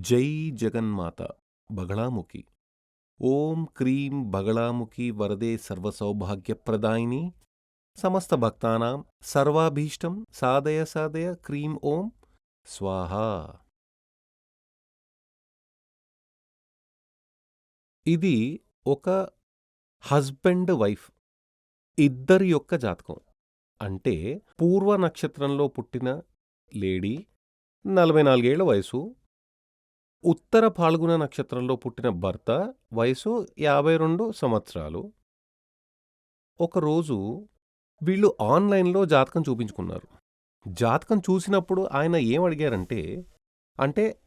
జై జగన్మాత బగళాముఖి. ఓం క్రీం బగళాముఖి వరదే సర్వసౌభాగ్యప్రదాయిని. సమస్త భక్తానాం సర్వాభీష్టం సాధయ సాధయ క్రీం ఓం. స్వాహా. ఇది ఒక హస్బెండ్ వైఫ్ ఇద్దరి యొక్క జాతకం. అంటే పూర్వ నక్షత్రంలో పుట్టిన లేడీ నలభై నాలుగేళ్ళ వయసు ఉత్తర పాల్గొన నక్షత్రంలో పుట్టిన భర్త వయసు యాభై రెండు సంవత్సరాలు. ఒకరోజు వీళ్ళు ఆన్లైన్లో జాతకం చూపించుకున్నారు. జాతకం చూసినప్పుడు ఆయన ఏం అడిగారంటే అంటే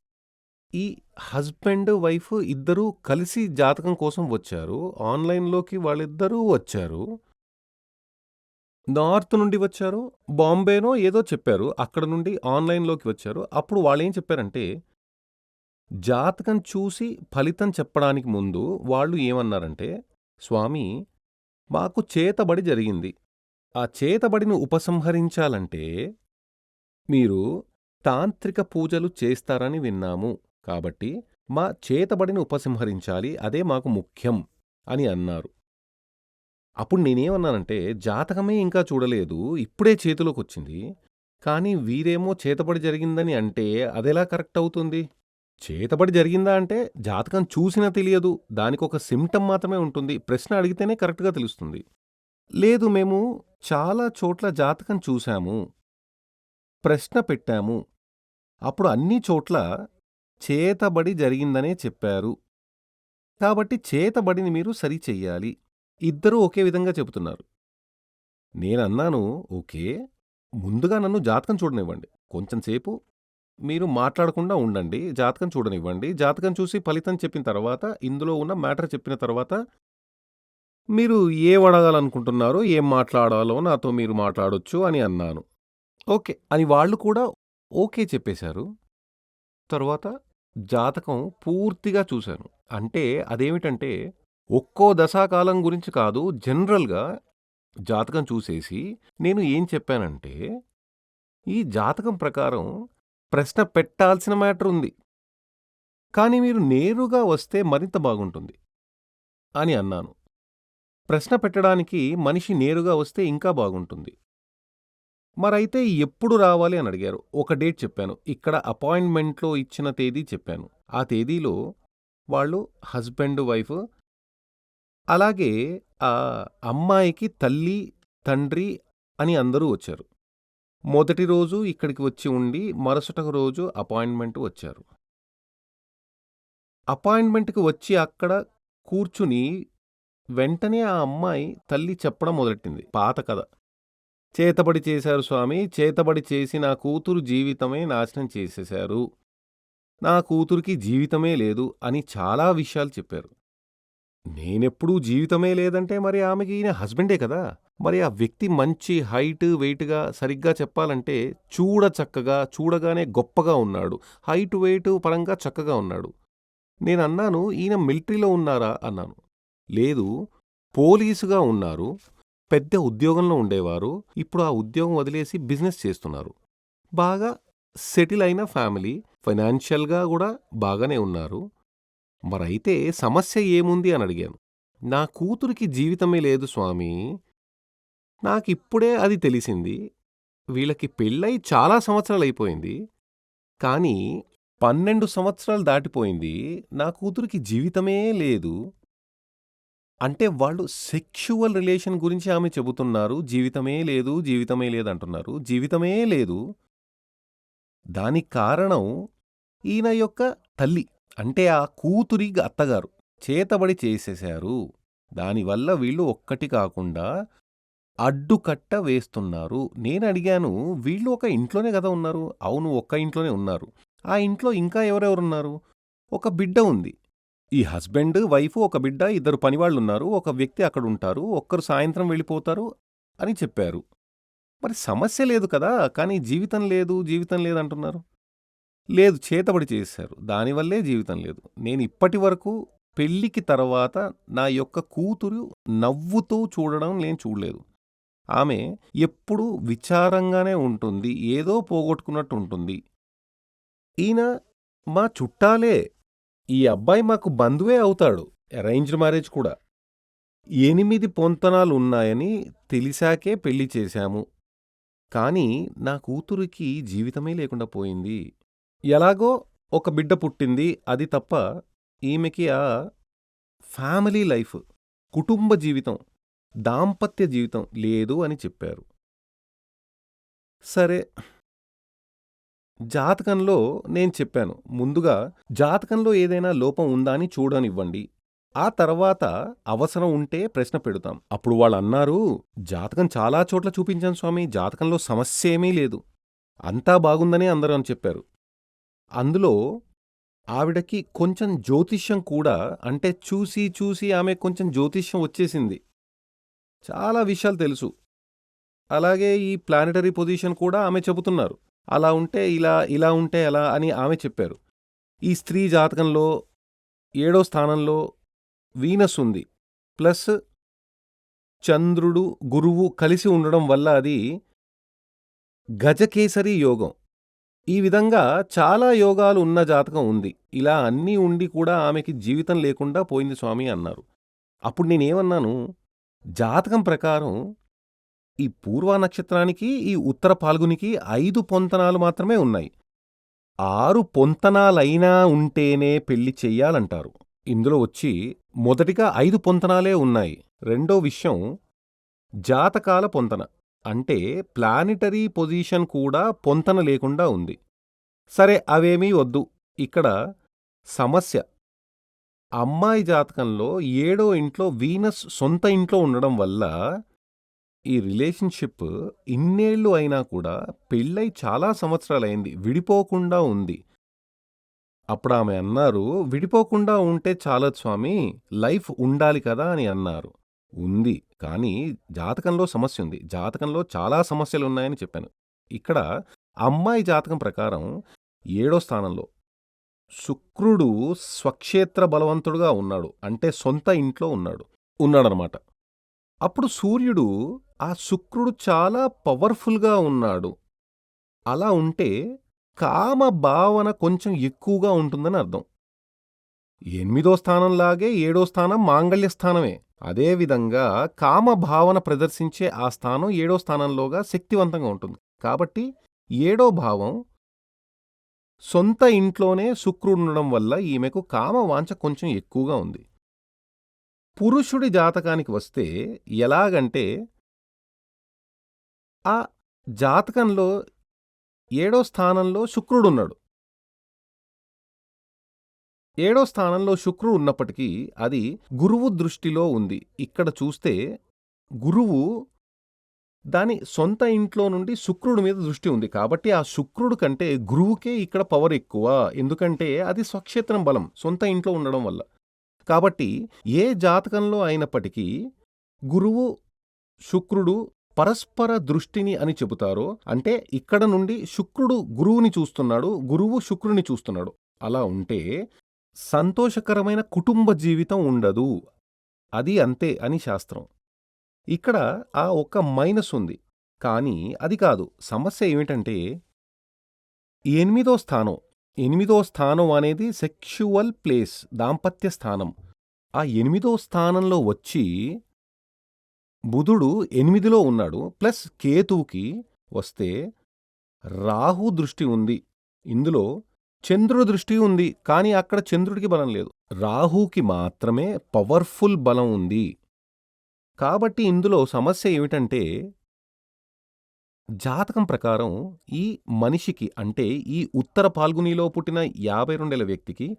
ఈ హస్బెండ్ వైఫ్ ఇద్దరూ కలిసి జాతకం కోసం వచ్చారు. ఆన్లైన్లోకి వాళ్ళిద్దరూ వచ్చారు. నార్త్ నుండి వచ్చారు. బాంబేనో ఏదో చెప్పారు. అక్కడ నుండి ఆన్లైన్లోకి వచ్చారు. అప్పుడు వాళ్ళు ఏం చెప్పారంటే జాతకం చూసి ఫలితం చెప్పడానికి ముందు వాళ్ళు ఏమన్నారంటే స్వామి మాకు చేతబడి జరిగింది. ఆ చేతబడిని ఉపసంహరించాలంటే మీరు తాంత్రిక పూజలు చేస్తారని విన్నాము. కాబట్టి మా చేతబడిని ఉపసంహరించాలి. అదే మాకు ముఖ్యం అని అన్నారు. అప్పుడు నేనేమన్నానంటే జాతకమే ఇంకా చూడలేదు. ఇప్పుడే చేతిలోకి వచ్చింది కానీ వీరేమో చేతబడి జరిగిందని అంటే అదెలా కరెక్ట్ అవుతుంది? చేతబడి జరిగిందా అంటే జాతకం చూసినా తెలియదు. దానికొక సిమ్టమ్ మాత్రమే ఉంటుంది. ప్రశ్న అడిగితేనే కరెక్ట్గా తెలుస్తుంది. లేదు మేము చాలా చోట్ల జాతకం చూశాము. ప్రశ్న పెట్టాము. అప్పుడు అన్ని చోట్ల చేతబడి జరిగిందనే చెప్పారు. కాబట్టి చేతబడిని మీరు సరిచెయ్యాలి ఇద్దరూ ఒకే విధంగా చెబుతున్నారు. నేనన్నాను ఓకే ముందుగా నన్ను జాతకం చూడనివ్వండి. కొంచెంసేపు మీరు మాట్లాడకుండా ఉండండి జాతకం చూడనివ్వండి. జాతకం చూసి ఫలితం చెప్పిన తర్వాత ఇందులో ఉన్న మ్యాటర్ చెప్పిన తర్వాత మీరు ఏం అడగాలనుకుంటున్నారో ఏం మాట్లాడాలో నాతో మీరు మాట్లాడొచ్చు అని అన్నాను. ఓకే. అని వాళ్ళు కూడా ఓకే చెప్పేశారు. తర్వాత జాతకం పూర్తిగా చూశాను. అంటే అదేమిటంటే ఒక్కో దశాకాలం గురించి కాదు జనరల్గా జాతకం చూసేసి నేను ఏం చెప్పానంటే ఈ జాతకం ప్రకారం ప్రశ్న పెట్టాల్సిన మ్యాటర్ ఉంది. కానీ మీరు నేరుగా వస్తే మరింత బాగుంటుంది అని అన్నాను. ప్రశ్న పెట్టడానికి మనిషి నేరుగా వస్తే ఇంకా బాగుంటుంది. మరైతే ఎప్పుడు రావాలి అని అడిగారు. ఒక డేట్ చెప్పాను. ఇక్కడ అపాయింట్మెంట్లో ఇచ్చిన తేదీ చెప్పాను. ఆ తేదీలో వాళ్ళు హస్బెండ్ వైఫ్ అలాగే ఆ అమ్మాయికి తల్లి తండ్రి అని అందరూ వచ్చారు. మొదటి రోజు ఇక్కడికి వచ్చి ఉండి మరుసటి రోజు అపాయింట్మెంట్ వచ్చారు. అపాయింట్మెంట్కి వచ్చి అక్కడ కూర్చుని వెంటనే ఆ అమ్మాయి తల్లి చెప్పడం మొదలెట్టింది. పాత కథ. చేతబడి చేశారు స్వామి చేతబడి చేసి నా కూతురు జీవితమే నాశనం చేసేశారు. నా కూతురికి జీవితమే లేదు అని చాలా విషయాలు చెప్పారు. నేనెప్పుడూ జీవితమే లేదంటే మరి ఆమెకి ఈయన హస్బెండే కదా? మరి ఆ వ్యక్తి మంచి హైట్ వెయిట్గా సరిగ్గా చెప్పాలంటే చూడ చక్కగా చూడగానే గొప్పగా ఉన్నాడు. హైట్ వెయిట్ పరంగా చక్కగా ఉన్నాడు. నేను అన్నాను ఈయన మిలిటరీలో ఉన్నారా? అన్నాను. లేదు. పోలీసుగా ఉన్నారు. పెద్ద ఉద్యోగంలో ఉండేవారు. ఇప్పుడు ఆ ఉద్యోగం వదిలేసి బిజినెస్ చేస్తున్నారు. బాగా సెటిల్ అయిన ఫ్యామిలీ. ఫైనాన్షియల్గా కూడా బాగానే ఉన్నారు. మరైతే సమస్య ఏముంది? అని అడిగాను. నా కూతురికి జీవితమే లేదు స్వామి. నాకిప్పుడే అది తెలిసింది. వీళ్ళకి పెళ్ళై చాలా సంవత్సరాలు అయిపోయింది కానీ పన్నెండు సంవత్సరాలు దాటిపోయింది. నా కూతురికి జీవితమే లేదు. అంటే వాళ్ళు సెక్షువల్ రిలేషన్ గురించి ఆమె చెబుతున్నారు. జీవితమే లేదు జీవితమే లేదు అంటున్నారు. జీవితమే లేదు. దానికి కారణం ఈయన యొక్క తల్లి. అంటే ఆ కూతురి అత్తగారు. చేతబడి చేసేశారు. దానివల్ల వీళ్ళు ఒక్కటి కాకుండా అడ్డుకట్ట వేస్తున్నారు. నేను అడిగాను వీళ్ళు ఒక ఇంట్లోనే కదా ఉన్నారు? అవును ఒక్క ఇంట్లోనే ఉన్నారు. ఆ ఇంట్లో ఇంకా ఎవరెవరున్నారు? ఒక బిడ్డ ఉంది. ఈ హస్బెండ్ వైఫ్ ఒక బిడ్డ ఇద్దరు పనివాళ్ళు ఉన్నారు ఒక వ్యక్తి అక్కడ ఉంటారు ఒక్కరు సాయంత్రం వెళ్ళిపోతారు అని చెప్పారు. మరి సమస్య లేదు కదా కానీ జీవితం లేదు జీవితం లేదంటున్నారు లేదు చేతబడి చేశారు. దానివల్లే జీవితం లేదు. నేను ఇప్పటి వరకు పెళ్ళికి తర్వాత నా యొక్క కూతురు నవ్వుతూ చూడడం నేను చూడలేదు. ఆమె ఎప్పుడూ విచారంగానే ఉంటుంది ఏదో పోగొట్టుకున్నట్టు ఉంటుంది ఈయన మా చుట్టాలే. ఈ అబ్బాయి మాకు బంధువే అవుతాడు. అరేంజ్డ్ మ్యారేజ్ కూడా. 8 పొంతనాలున్నాయని తెలిసాకే పెళ్ళి చేశాము. కానీ నా కూతురికి జీవితమే లేకుండా పోయింది. ఎలాగో ఒక బిడ్డ పుట్టింది. అది తప్ప ఈమెకి ఆ ఫ్యామిలీ లైఫ్, కుటుంబ జీవితం, దాంపత్య జీవితం లేదు అని చెప్పారు. సరే. జాతకంలో నేను చెప్పాను. ముందుగా జాతకంలో ఏదైనా లోపం ఉందా అని చూడనివ్వండి. ఆ తర్వాత అవసరం ఉంటే ప్రశ్న పెడతాం. అప్పుడు వాళ్ళన్నారు, జాతకం చాలా చోట్ల చూపించాను స్వామి జాతకంలో సమస్యేమీ లేదు. అంతా బాగుందనే అందరూ అని చెప్పారు. అందులో ఆవిడకి కొంచెం జ్యోతిష్యం కూడా అంటే చూసి చూసి ఆమె కొంచెం జ్యోతిష్యం వచ్చేసింది. చాలా విషయాలు తెలుసు. అలాగే ఈ ప్లానెటరీ పొజిషన్ కూడా ఆమె చెబుతున్నారు. అలా ఉంటే ఇలా, ఇలా ఉంటే అలా అని ఆమె చెప్పారు. ఈ స్త్రీ జాతకంలో ఏడో స్థానంలో వీనస్ ఉంది. ప్లస్ చంద్రుడు, గురువు కలిసి ఉండడం వల్ల అది గజకేసరి యోగం. ఈ విధంగా చాలా యోగాలు ఉన్న జాతకం ఉంది. ఇలా అన్నీ ఉండి కూడా ఆమెకి జీవితం లేకుండా పోయింది స్వామి అన్నారు. అప్పుడు నేనేమన్నాను, జాతకం ప్రకారం ఈ పూర్వ నక్షత్రానికి, ఈ ఉత్తర పాల్గునికి ఐదు పొంతనాలు మాత్రమే ఉన్నాయి. ఆరు పొంతనాలైనా ఉంటేనే పెళ్ళి చెయ్యాలంటారు. ఇందులో వచ్చి మొదటిగా ఐదు పొంతనాలే ఉన్నాయి. రెండో విషయం జాతకాల పొంతన. అంటే ప్లానిటరీ పొజిషన్ కూడా పొంతన లేకుండా ఉంది. సరే అవేమీ వద్దు. ఇక్కడ సమస్య అమ్మాయి జాతకంలో ఏడో ఇంట్లో వీనస్ సొంత ఇంట్లో ఉండడం వల్ల ఈ రిలేషన్‌షిప్ ఇన్నేళ్ళు అయినా కూడా పెళ్ళై చాలా సంవత్సరాలైంది విడిపోకుండా ఉంది. అప్పుడామె అన్నారు, విడిపోకుండా ఉంటే చాలా స్వామి లైఫ్ ఉండాలి కదా అని అన్నారు. ఉంది. కానీ జాతకంలో సమస్య ఉంది జాతకంలో చాలా సమస్యలున్నాయని చెప్పాను. ఇక్కడ అమ్మాయి జాతకం ప్రకారం ఏడో స్థానంలో శుక్రుడు స్వక్షేత్ర బలవంతుడుగా ఉన్నాడు. అంటే సొంత ఇంట్లో ఉన్నాడు. ఉన్నాడనమాట. అప్పుడు సూర్యుడు ఆ శుక్రుడు చాలా పవర్‌ఫుల్‌గా ఉన్నాడు. అలా ఉంటే కామ భావన కొంచెం ఎక్కువగా ఉంటుందని అర్థం. ఎనిమిదో స్థానంలాగే ఏడో స్థానం మాంగళ్య స్థానమే. అదే విధంగా కామ భావన ప్రదర్శించే ఆ స్థానం ఏడో స్థానంలోగా శక్తివంతంగా ఉంటుంది. కాబట్టి ఏడో భావం సొంత ఇంట్లోనే శుక్రుడుండడం వల్ల ఈమెకు కామ వాంఛ కొంచెం ఎక్కువగా ఉంది. పురుషుడి జాతకానికి వస్తే ఎలాగంటే ఆ జాతకంలో ఏడో స్థానంలో శుక్రుడున్నాడు. ఏడో స్థానంలో శుక్రుడు ఉన్నప్పటికీ అది గురువు దృష్టిలో ఉంది. ఇక్కడ చూస్తే గురువు దాని సొంత ఇంట్లో నుండి శుక్రుడి మీద దృష్టి ఉంది. కాబట్టి ఆ శుక్రుడు కంటే గురువుకే ఇక్కడ పవర్ ఎక్కువ. ఎందుకంటే అది స్వక్షేత్రం బలం. సొంత ఇంట్లో ఉండడం వల్ల. కాబట్టి ఏ జాతకంలో అయినప్పటికీ గురువు, శుక్రుడు పరస్పర దృష్టిని అని చెబుతారో అంటే ఇక్కడ నుండి శుక్రుడు గురువుని చూస్తున్నాడు. గురువు శుక్రుని చూస్తున్నాడు. అలా ఉంటే సంతోషకరమైన కుటుంబ జీవితం ఉండదు. అది అంతే అని శాస్త్రం. ఇక్కడ ఆ ఒక్క మైనస్ ఉంది. కానీ అది కాదు. సమస్య ఏమిటంటే ఎనిమిదో స్థానం. ఎనిమిదో స్థానం అనేది సెక్షువల్ ప్లేస్. దాంపత్య స్థానం. ఆ ఎనిమిదో స్థానంలో వచ్చి బుధుడు ఎనిమిదిలో ఉన్నాడు. ప్లస్ కేతువుకి వస్తే రాహు దృష్టి ఉంది. ఇందులో చంద్రుడి దృష్టి ఉంది. కానీ అక్కడ చంద్రుడికి బలం లేదు. రాహుకి మాత్రమే పవర్‌ఫుల్ బలం ఉంది. కాబట్టి ఇందులో సమస్య ఏమిటంటే జాతకం ప్రకారం ఈ మనిషికి అంటే ఈ ఉత్తర పాల్గునిలో పుట్టిన యాభై రెండేళ్ళ వ్యక్తికి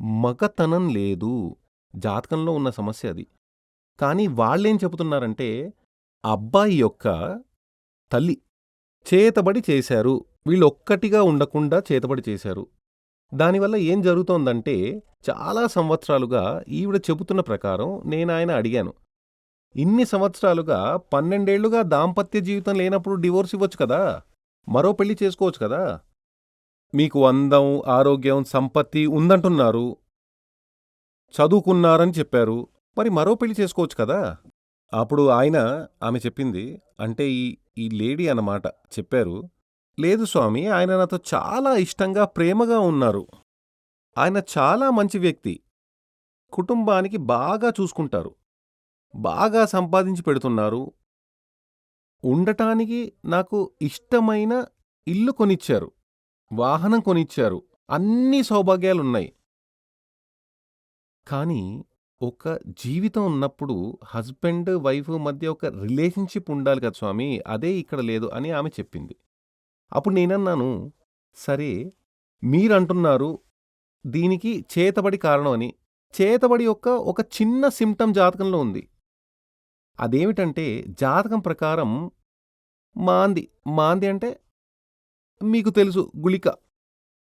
మగతనం లేదు. జాతకంలో ఉన్న సమస్య అది. కానీ వాళ్ళేం చెబుతున్నారంటే అబ్బాయి యొక్క తల్లి చేతబడి చేశారు. వీళ్ళొక్కటిగా ఉండకుండా చేతబడి చేశారు. దానివల్ల ఏం జరుగుతోందంటే చాలా సంవత్సరాలుగా ఈవిడ చెబుతున్న ప్రకారం నేనాయన అడిగాను. ఇన్ని సంవత్సరాలుగా పన్నెండేళ్ళుగా దాంపత్య జీవితం లేనప్పుడు డివోర్స్ ఇవ్వచ్చు కదా! మరో పెళ్ళి చేసుకోవచ్చు కదా! మీకు అందం, ఆరోగ్యం, సంపత్తి ఉందంటున్నారు. చదువుకున్నారని చెప్పారు. మరి మరో పెళ్ళి చేసుకోవచ్చు కదా! అప్పుడు ఆయన ఆమె చెప్పింది అంటే ఈ ఈ లేడీ అన్నమాట చెప్పారు. లేదు స్వామి ఆయన నాతో చాలా ఇష్టంగా, ప్రేమగా ఉన్నారు. ఆయన చాలా మంచి వ్యక్తి. కుటుంబానికి బాగా చూసుకుంటారు. బాగా సంపాదించి పెడుతున్నారు. ఉండటానికి నాకు ఇష్టమైన ఇల్లు కొనిచ్చారు. వాహనం కొనిచ్చారు. అన్ని సౌభాగ్యాలున్నాయి. కానీ ఒక జీవితం ఉన్నప్పుడు హస్బెండ్, వైఫ్ మధ్య ఒక రిలేషన్‌షిప్ ఉండాలి కదా స్వామి అదే ఇక్కడ లేదు అని ఆమె చెప్పింది. అప్పుడు నేనన్నాను, సరే మీరంటున్నారు దీనికి చేతబడి కారణం అని. చేతబడి యొక్క ఒక చిన్న సిమ్టమ్ జాతకంలో ఉంది. అదేమిటంటే జాతకం ప్రకారం మాంది, మాంది అంటే మీకు తెలుసు గుళిక.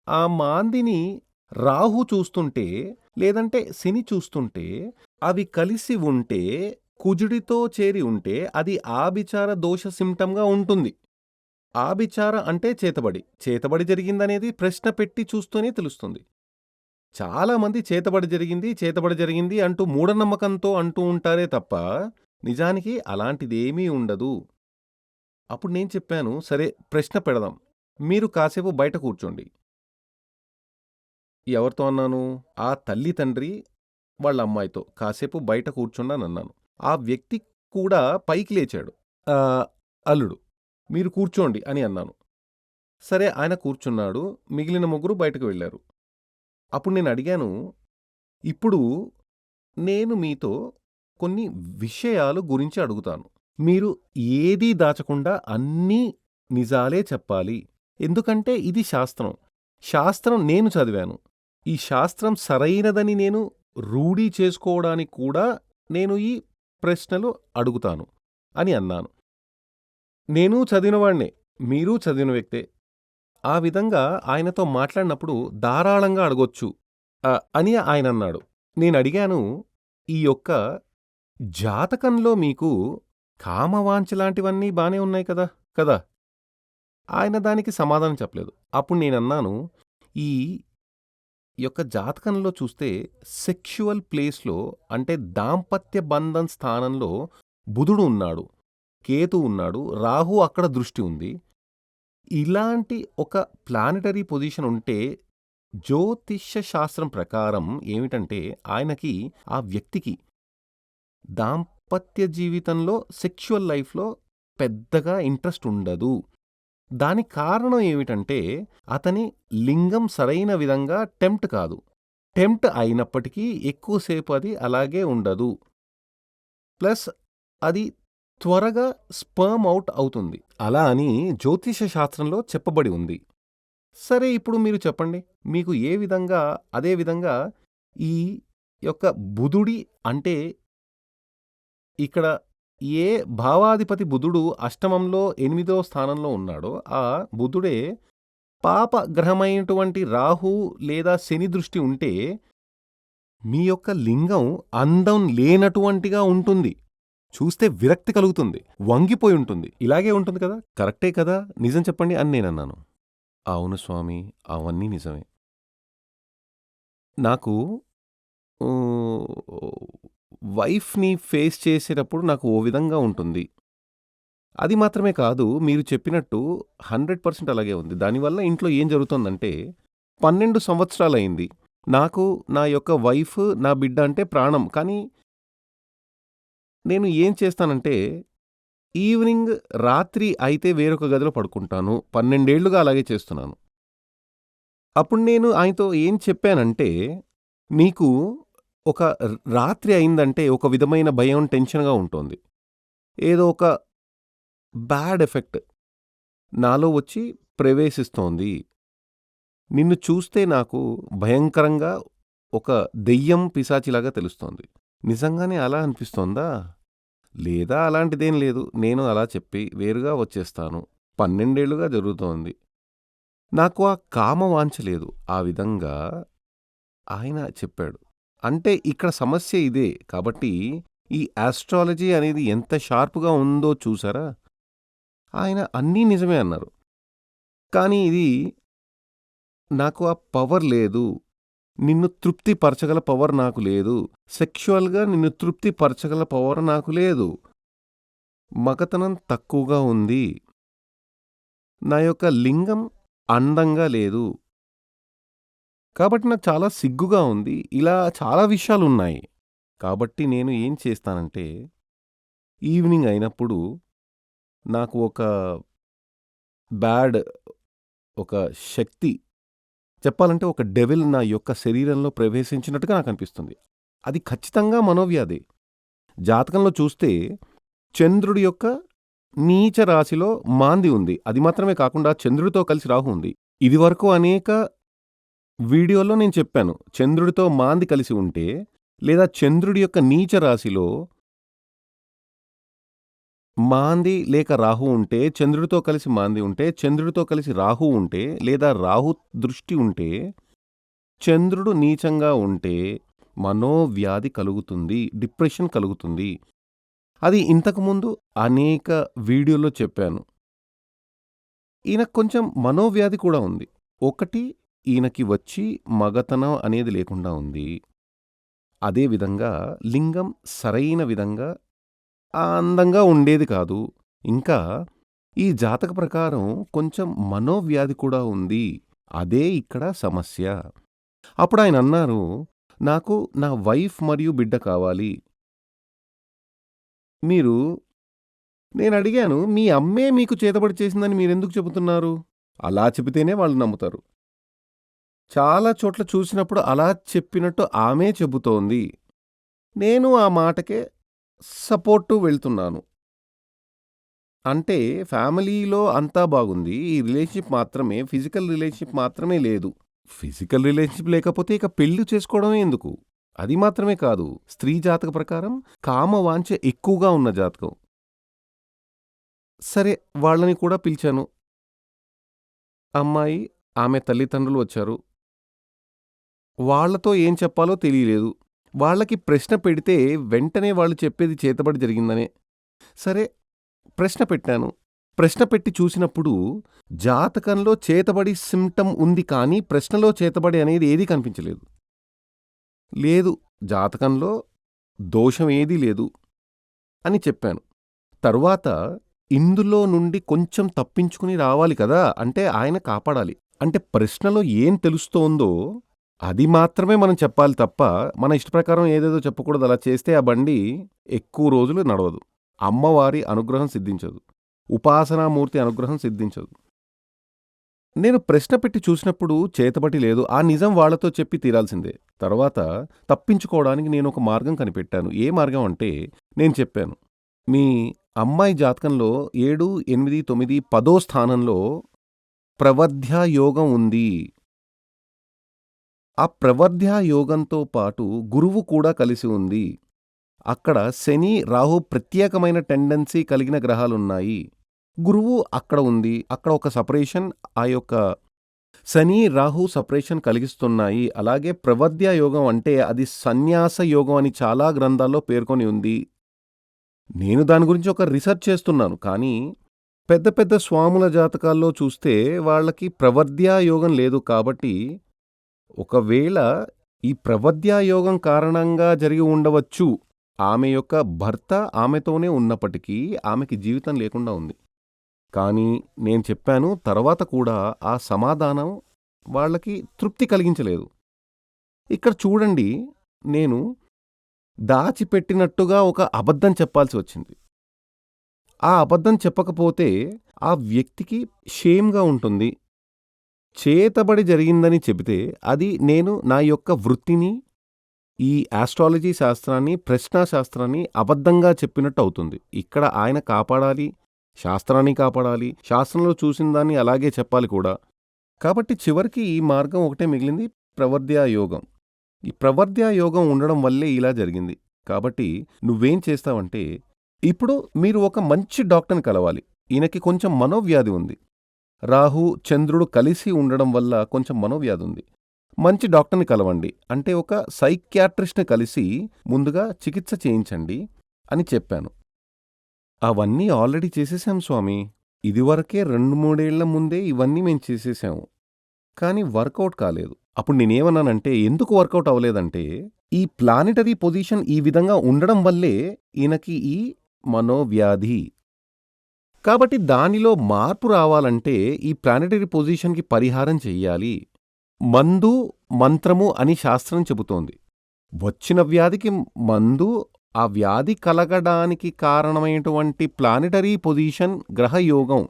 ఆ మాందిని రాహు చూస్తుంటే, లేదంటే శని చూస్తుంటే, అవి కలిసి ఉంటే, కుజుడితో చేరి ఉంటే అది ఆభిచార దోష సిమ్టంగా ఉంటుంది. ఆభిచార అంటే చేతబడి. చేతబడి జరిగిందనేది ప్రశ్న పెట్టి చూస్తూనే తెలుస్తుంది. చాలామంది చేతబడి జరిగింది, చేతబడి జరిగింది అంటూ మూఢనమ్మకంతో అంటూ ఉంటారే తప్ప, నిజానికి అలాంటిదేమీ ఉండదు. అప్పుడు నేను చెప్పాను, సరే ప్రశ్న పెడదాం. మీరు కాసేపు బయట కూర్చోండి. ఎవరితో అన్నాను? ఆ తల్లి, తండ్రి వాళ్ళ అమ్మాయితో కాసేపు బయట కూర్చోండనన్నాను. ఆ వ్యక్తి కూడా పైకి లేచాడు. అల్లుడు. మీరు కూర్చోండి అని అన్నాను. సరే ఆయన కూర్చున్నాడు. మిగిలిన ముగ్గురు బయటకు వెళ్ళారు. అప్పుడు నేను అడిగాను, ఇప్పుడు నేను మీతో కొన్ని విషయాలు గురించి అడుగుతాను. మీరు ఏదీ దాచకుండా అన్నీ నిజాలే చెప్పాలి. ఎందుకంటే ఇది శాస్త్రం. శాస్త్రం నేను చదివాను. ఈ శాస్త్రం సరైనదని నేను రూఢీ చేసుకోవడానికి కూడా నేను ఈ ప్రశ్నలు అడుగుతాను అని అన్నాను. నేను చదివినవాణ్ణే మీరూ చదివిన వ్యక్తే. ఆ విధంగా ఆయనతో మాట్లాడినప్పుడు ధారాళంగా అడగొచ్చు అని ఆయన అన్నాడు నేను అడిగాను ఈ యొక్క జాతకంలో మీకు కామవాంఛలాంటివన్నీ బానే ఉన్నాయి కదా! కదా! ఆయన దానికి సమాధానం చెప్పలేదు. అప్పుడు నేనన్నాను, ఈ యొక్క జాతకంలో చూస్తే సెక్షువల్ ప్లేస్‌లో అంటే దాంపత్య బంధం స్థానంలో బుధుడు ఉన్నాడు. కేతు ఉన్నాడు. రాహు అక్కడ దృష్టి ఉంది. ఇలాంటి ఒక ప్లానెటరీ పొజిషన్ ఉంటే జ్యోతిష్య శాస్త్రం ప్రకారం ఏమిటంటే ఆయనకి ఆ వ్యక్తికి దాంపత్య జీవితంలో సెక్షువల్ లైఫ్‌లో పెద్దగా ఇంట్రెస్ట్ ఉండదు. దానికి కారణం ఏమిటంటే అతని లింగం సరైన విధంగా టెంప్ట్ కాదు. టెంప్ట్ అయినప్పటికీ ఎక్కువసేపు అది అలాగే ఉండదు. ప్లస్ అది త్వరగా స్పర్మ్ అవుట్ అవుతుంది. అలా అని జ్యోతిష శాస్త్రంలో చెప్పబడి ఉంది. సరే ఇప్పుడు మీరు చెప్పండి. మీకు ఏ విధంగా అదే విధంగా ఈ యొక్క బుధుడి అంటే ఇక్కడ ఏ భావాధిపతి బుధుడు అష్టమంలో ఎనిమిదో స్థానంలో ఉన్నాడో ఆ బుధుడే పాప గ్రహమైనటువంటి రాహు లేదా శని దృష్టి ఉంటే మీ యొక్క లింగం అందం లేనటువంటిగా ఉంటుంది. చూస్తే విరక్తి కలుగుతుంది. వంగిపోయి ఉంటుంది. ఇలాగే ఉంటుంది కదా! కరెక్టే కదా! నిజం చెప్పండి అని నేనన్నాను. అవును స్వామి అవన్నీ నిజమే. నాకు వైఫ్‌ని ఫేస్ చేసేటప్పుడు నాకు ఓ విధంగా ఉంటుంది. అది మాత్రమే కాదు మీరు చెప్పినట్టు 100% అలాగే ఉంది. దానివల్ల ఇంట్లో ఏం జరుగుతోందంటే పన్నెండు సంవత్సరాలైంది నాకు నా యొక్క వైఫ్, నా బిడ్డ అంటే ప్రాణం. కానీ నేను ఏం చేస్తానంటే ఈవినింగ్ రాత్రి అయితే వేరొక గదిలో పడుకుంటాను. పన్నెండేళ్ళుగా అలాగే చేస్తున్నాను. అప్పుడు నేను ఆయనతో ఏం చెప్పానంటే మీకు ఒక రాత్రి అయిందంటే ఒక విధమైన భయం, టెన్షన్‌గా ఉంటోంది. ఏదో ఒక బ్యాడ్ ఎఫెక్ట్ నాలో వచ్చి ప్రవేశిస్తోంది. నిన్ను చూస్తే నాకు భయంకరంగా ఒక దెయ్యం, పిశాచిలాగా తెలుస్తోంది. నిజంగానే అలా అనిపిస్తోందా? లేదా అలాంటిదేం లేదు. నేను అలా చెప్పి వేరుగా వచ్చేస్తాను. పన్నెండేళ్ళుగా జరుగుతోంది. నాకు ఆ కామ లేదు. ఆ విధంగా ఆయన చెప్పాడు. అంటే ఇక్కడ సమస్య ఇదే. కాబట్టి ఈ ఆస్ట్రాలజీ అనేది ఎంత షార్ప్‌గా ఉందో చూసారా? ఆయన అన్నీ నిజమే అన్నారు. కానీ ఇది నాకు ఆ పవర్ లేదు. నిన్ను తృప్తిపరచగల పవర్ నాకు లేదు. సెక్షువల్గా నిన్ను తృప్తిపరచగల పవర్ నాకు లేదు. మగతనం తక్కువగా ఉంది. నా యొక్క లింగం అందంగా లేదు. కాబట్టి నాకు చాలా సిగ్గుగా ఉంది. ఇలా చాలా విషయాలున్నాయి. కాబట్టి నేను ఏం చేస్తానంటే, ఈవినింగ్ అయినప్పుడు నాకు ఒక బ్యాడ్ ఒక శక్తి చెప్పాలంటే ఒక డెవిల్ నా యొక్క శరీరంలో ప్రవేశించినట్టుగా నాకనిపిస్తుంది. అది ఖచ్చితంగా మనోవ్యాధే. జాతకంలో చూస్తే చంద్రుడి యొక్క నీచ రాశిలో మాంది ఉంది. అది మాత్రమే కాకుండా చంద్రుడితో కలిసి రాహు ఉంది. ఇదివరకు అనేక వీడియోలో నేను చెప్పాను. చంద్రుడితో మాంది కలిసి ఉంటే లేదా చంద్రుడి యొక్క నీచ రాశిలో మాంది లేక రాహు ఉంటే, చంద్రుడితో కలిసి మాంది ఉంటే, చంద్రుడితో కలిసి రాహు ఉంటే లేదా రాహు దృష్టి ఉంటే, చంద్రుడు నీచంగా ఉంటే మనోవ్యాధి కలుగుతుంది. డిప్రెషన్ కలుగుతుంది. అది ఇంతకుముందు అనేక వీడియోలో చెప్పాను. ఈయన కొంచెం మనోవ్యాధి కూడా ఉంది. ఒకటి ఈయనకి వచ్చి మగతనం అనేది లేకుండా ఉంది. అదే విధంగా లింగం సరైన విధంగా అందంగా ఉండేది కాదు. ఇంకా ఈ జాతక ప్రకారం కొంచెం మనోవ్యాధి కూడా ఉంది. అదే ఇక్కడ సమస్య. అప్పుడు ఆయన అన్నారు నాకు నా వైఫ్ మరియు బిడ్డ కావాలి. మీరు నేను అడిగాను మీ అమ్మే మీకు చేతబడి చేసిందని మీరెందుకు చెబుతున్నారు? అలా చెబితేనే వాళ్ళు నమ్ముతారు. చాలా చోట్ల చూసినప్పుడు అలా చెప్పినట్టు ఆమె చెబుతోంది. నేను ఆ మాటకే సపోర్టు వెళ్తున్నాను. అంటే ఫ్యామిలీలో అంతా బాగుంది. ఈ రిలేషన్‌షిప్ మాత్రమే ఫిజికల్ రిలేషన్‌షిప్ మాత్రమే లేదు. ఫిజికల్ రిలేషన్‌షిప్ లేకపోతే ఇక పెళ్ళి చేసుకోవడమే ఎందుకు? అది మాత్రమే కాదు. స్త్రీ జాతక ప్రకారం కామ వాంఛ ఎక్కువగా ఉన్న జాతకం. సరే వాళ్ళని కూడా పిలిచాను. అమ్మాయి, ఆమె తల్లిదండ్రులు వచ్చారు. వాళ్ళతో ఏం చెప్పాలో తెలియలేదు. వాళ్ళకి ప్రశ్న పెడితే వెంటనే వాళ్ళు చెప్పేది చేతబడి జరిగిందనే. సరే ప్రశ్న పెట్టాను. ప్రశ్న పెట్టి చూసినప్పుడు జాతకంలో చేతబడి సిమ్టమ్ ఉంది కానీ ప్రశ్నలో చేతబడి అనేది ఏదీ కనిపించలేదు. లేదు జాతకంలో దోషం ఏదీ లేదు అని చెప్పాను. తరువాత ఇందులో నుండి కొంచెం తప్పించుకుని రావాలి కదా! అంటే ఆయన కాపాడాలి. అంటే ప్రశ్నలో ఏం తెలుస్తోందో అది మాత్రమే మనం చెప్పాలి తప్ప మన ఇష్టప్రకారం ఏదేదో చెప్పకూడదు. అలా చేస్తే ఆ బండి ఎక్కువ రోజులు నడవదు. అమ్మవారి అనుగ్రహం సిద్ధించదు. ఉపాసనామూర్తి అనుగ్రహం సిద్ధించదు. నేను ప్రశ్న పెట్టి చూసినప్పుడు చేతబడి లేదు. ఆ నిజం వాళ్ళతో చెప్పి తీరాల్సిందే. తర్వాత తప్పించుకోవడానికి నేను ఒక మార్గం కనిపెట్టాను. ఏ మార్గం అంటే నేను చెప్పాను. మీ అమ్మాయి జాతకంలో 7, 8, 9, 10 స్థానంలో ప్రవర్ధ్య యోగం ఉంది. ఆ ప్రవర్ధ్యా యోగంతో పాటు గురువు కూడా కలిసి ఉంది. అక్కడ శని, రాహు ప్రత్యేకమైన టెండెన్సీ కలిగిన గ్రహాలున్నాయి. గురువు అక్కడ ఉంది. అక్కడ ఒక సపరేషన్ ఆ యొక్క శని, రాహు సపరేషన్ కలిగిస్తున్నాయి. అలాగే ప్రవర్ధ్య యోగం అంటే అది సన్యాస యోగం అని చాలా గ్రంథాల్లో పేర్కొని ఉంది. నేను దాని గురించి ఒక రీసెర్చ్ చేస్తున్నాను. కానీ పెద్ద పెద్ద స్వాముల జాతకాల్లో చూస్తే వాళ్ళకి ప్రవర్ధ్యా యోగం లేదు కాబట్టి ఒకవేళ ఈ ప్రవద్యాయోగం కారణంగా జరిగి ఉండవచ్చు. ఆమె యొక్క భర్త ఆమెతోనే ఉన్నప్పటికీ ఆమెకి జీవితం లేకుండా ఉంది. కానీ నేను చెప్పాను తర్వాత కూడా ఆ సమాధానం వాళ్ళకి తృప్తి కలిగించలేదు. ఇక్కడ చూడండి నేను దాచిపెట్టినట్టుగా ఒక అబద్ధం చెప్పాల్సి వచ్చింది. ఆ అబద్ధం చెప్పకపోతే ఆ వ్యక్తికి షేమ్‌గా ఉంటుంది. చేతబడి జరిగిందని చెబితే అది నేను నా యొక్క వృత్తిని, ఈ ఆస్ట్రాలజీ శాస్త్రాన్ని, ప్రశ్నా శాస్త్రాన్ని అబద్ధంగా చెప్పినట్టు అవుతుంది. ఇక్కడ ఆయన కాపాడాలి, శాస్త్రాన్ని కాపాడాలి, శాస్త్రంలో చూసిన దాన్ని అలాగే చెప్పాలి కూడా. కాబట్టి చివరికి ఈ మార్గం ఒకటే మిగిలింది ప్రవర్ధ్య యోగం. ఈ ప్రవర్ధ్య యోగం ఉండడం వల్లే ఇలా జరిగింది. కాబట్టి నువ్వేం చేస్తావంటే ఇప్పుడు మీరు ఒక మంచి డాక్టర్‌ని కలవాలి. ఈయనకి కొంచెం మనోవ్యాధి ఉంది. రాహు, చంద్రుడు కలిసి ఉండడం వల్ల కొంచెం మనోవ్యాధి ఉంది. మంచి డాక్టర్‌ని కలవండి. అంటే ఒక సైక్యాట్రిస్ట్ని కలిసి ముందుగా చికిత్స చేయించండి అని చెప్పాను. అవన్నీ ఆల్రెడీ చేసేసాం స్వామి ఇదివరకే రెండు మూడేళ్ళ ముందే ఇవన్నీ మేం చేసేసాము కానీ వర్కౌట్ కాలేదు. అప్పుడు నేనేమన్నానంటే ఎందుకు వర్కౌట్ అవ్వలేదంటే ఈ ప్లానెటరీ పొజిషన్ ఈ విధంగా ఉండడం వల్లే ఈయనకి ఈ మనోవ్యాధి. కాబట్టి దానిలో మార్పు రావాలంటే ఈ ప్లానిటరీ పొజిషన్‌కి పరిహారం చెయ్యాలి. మందు మంత్రము అని శాస్త్రం చెబుతోంది. వచ్చిన వ్యాధికి మందు ఆ వ్యాధి కలగడానికి కారణమైనటువంటి ప్లానిటరీ పొజిషన్ గ్రహయోగం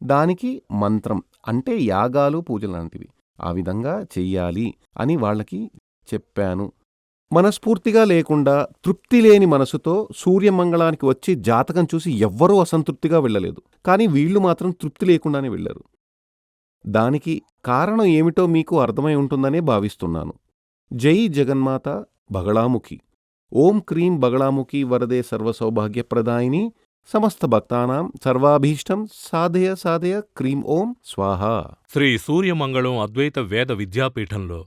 దానికి మంత్రం అంటే యాగాలు పూజలు లాంటివి. ఆ విధంగా చెయ్యాలి అని వాళ్ళకి చెప్పాను. మనస్ఫూర్తిగా లేకుండా తృప్తి లేని మనసుతో సూర్యమంగళానికి వచ్చి జాతకం చూసి ఎవ్వరూ అసంతృప్తిగా వెళ్ళలేదు. కానీ వీళ్ళు మాత్రం తృప్తి లేకుండానే వెళ్ళారు. దానికి కారణం ఏమిటో మీకు అర్థమై ఉంటుందనే భావిస్తున్నాను. జై జగన్మాత బగళాముఖి. ఓం క్రీం బగళాముఖి వరదే సర్వసౌభాగ్యప్రదాయిని సమస్త భక్తానాం సర్వాభీష్టం సాధయ సాధయ క్రీం ఓం స్వాహా. శ్రీ సూర్యమంగళం అద్వైత వేద విద్యాపీఠంలో